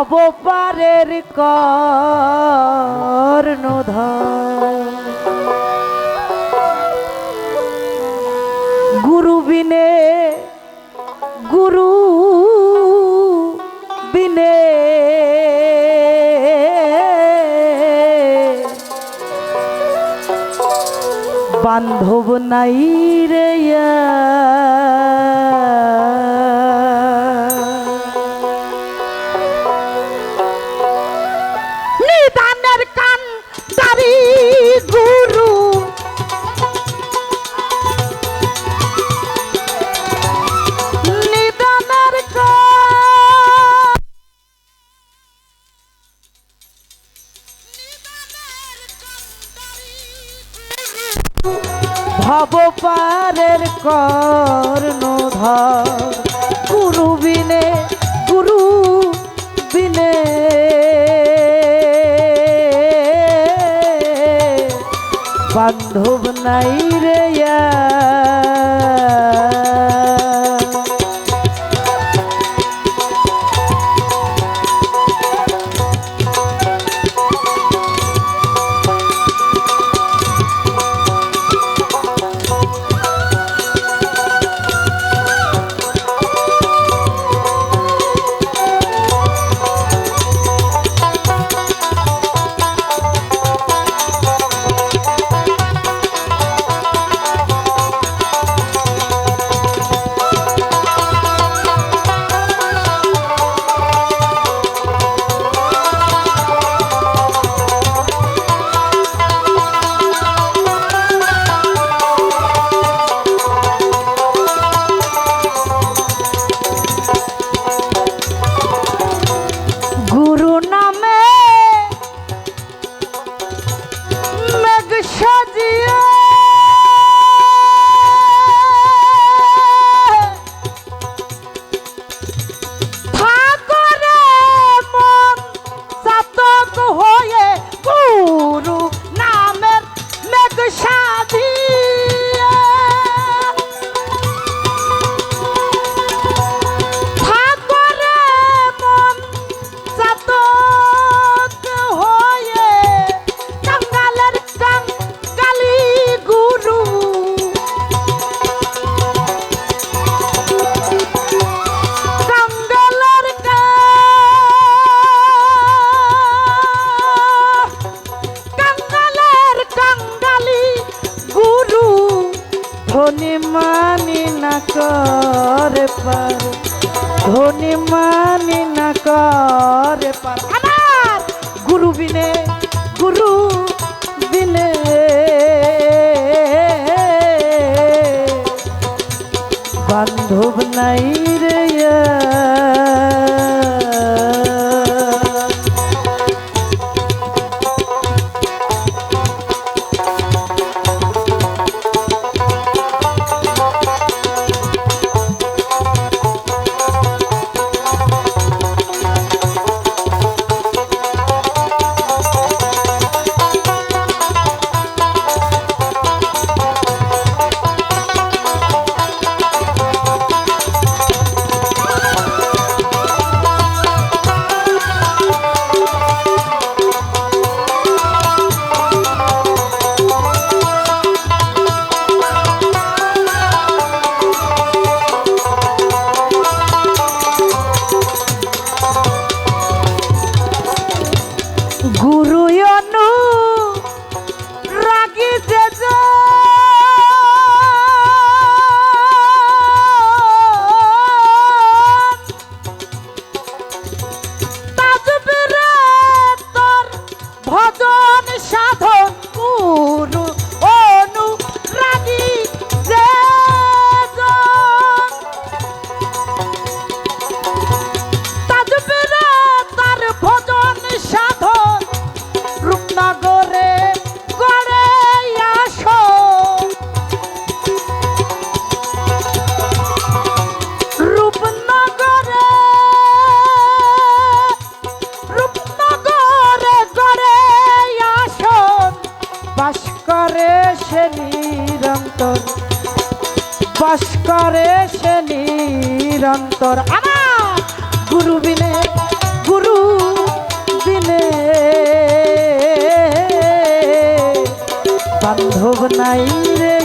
অবপারের কর্ণধর। গুরু বিনে গুরু বিনে বান্ধব নাই রে ধোব নাই ধনী মানি না করে পার। ধনী মানি না করে পার। আমার গুরু বিনে গুরু বিনে। বান্ধব নাই ঈশ্বর আমার। গুরু বিনে গুরু বিনে। বান্ধব নাই রে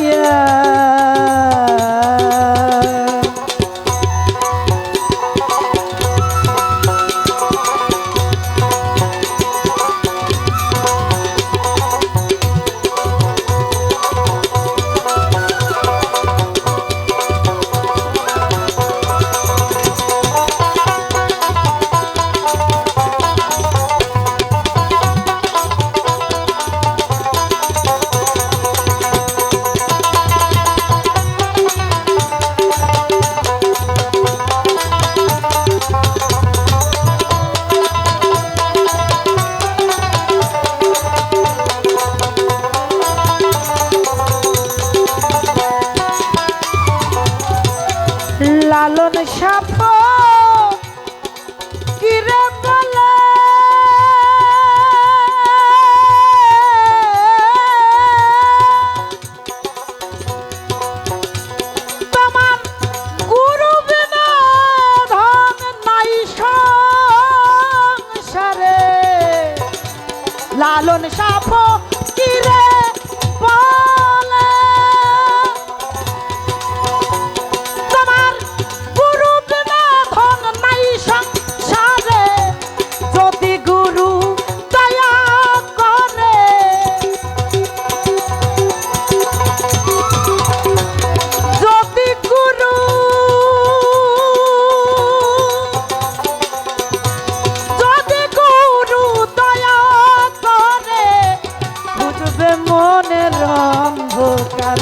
বুঝবে মনের অন্ধকার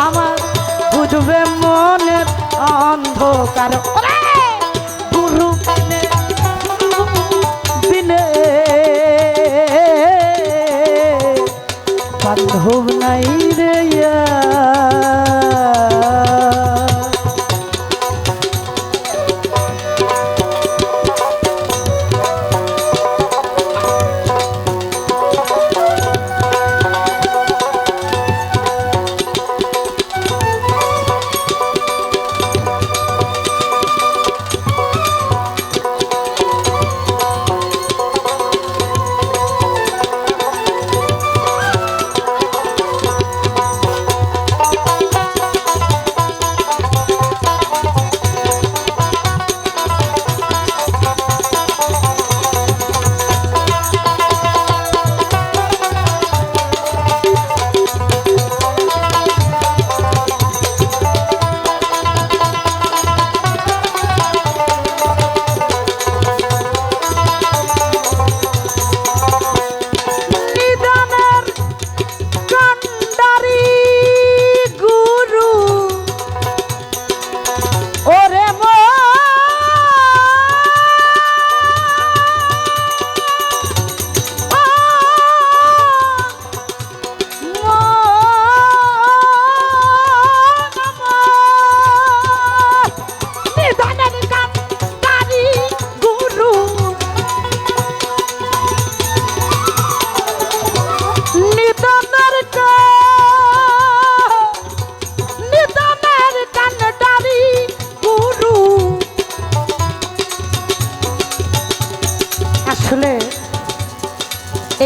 আমার বুঝবে মনের অন্ধকার! গুরু নাই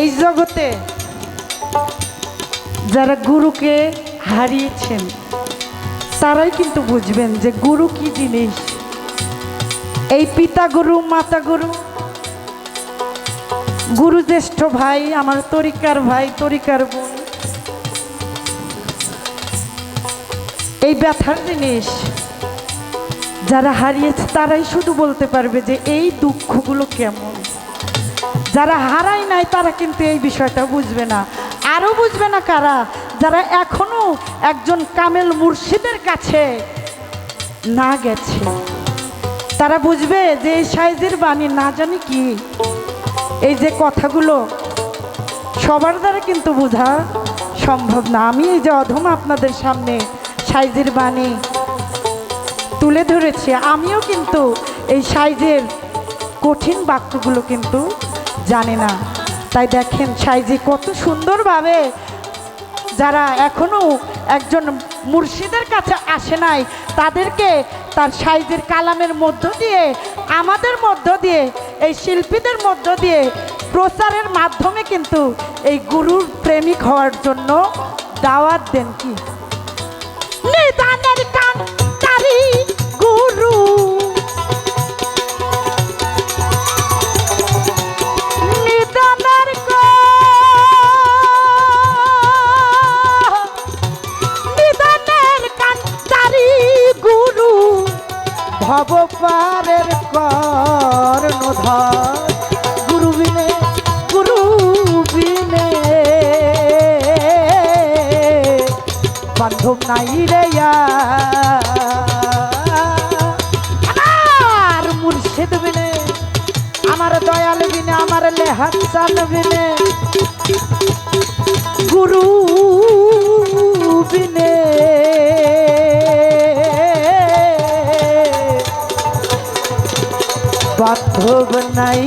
এই জগতে যারা গুরুকে হারিয়েছেন, তারাই কিন্তু বুঝবেন যে গুরু কি জিনিস। এই পিতা গুরু, মাতা গুরু গুরু জ্যেষ্ঠ ভাই, আমার তরিকার ভাই, তরিকার বোন। এই ব্যথার জিনিস যারা হারিয়েছে, তারাই শুধু বলতে পারবে যে এই দুঃখগুলো কেমন। যারা হারায় নাই, তারা কিন্তু এই বিষয়টা বুঝবে না। আরও বুঝবে না কারা? যারা এখনও একজন কামেল মুর্শিদের কাছে না গেছে। তারা বুঝবে যে এই সাইজের বাণী না জানি কি। এই যে কথাগুলো সবার দ্বারা কিন্তু বোঝা সম্ভব না। আমি এই যে অধম আপনাদের সামনে সাইজের বাণী তুলে ধরেছি, আমিও কিন্তু এই সাইজের কঠিন বাক্যগুলো কিন্তু জানি না। তাই দেখেন সাইজি কত সুন্দরভাবে যারা এখনও একজন মুর্শিদের কাছে আসে নাই, তাদেরকে তার সাইজের কালামের মধ্য দিয়ে, আমাদের মধ্য দিয়ে, এই শিল্পীদের মধ্য দিয়ে প্রচারের মাধ্যমে কিন্তু এই গুরুর প্রেমিক হওয়ার জন্য দাওয়াত দেন কি? নাই রে আমার মুর্শিদ বিনে, আমার দয়াল বিনে, আমার লেহাত চাল বিনে, গুরু বিনে। বান্ধব নাই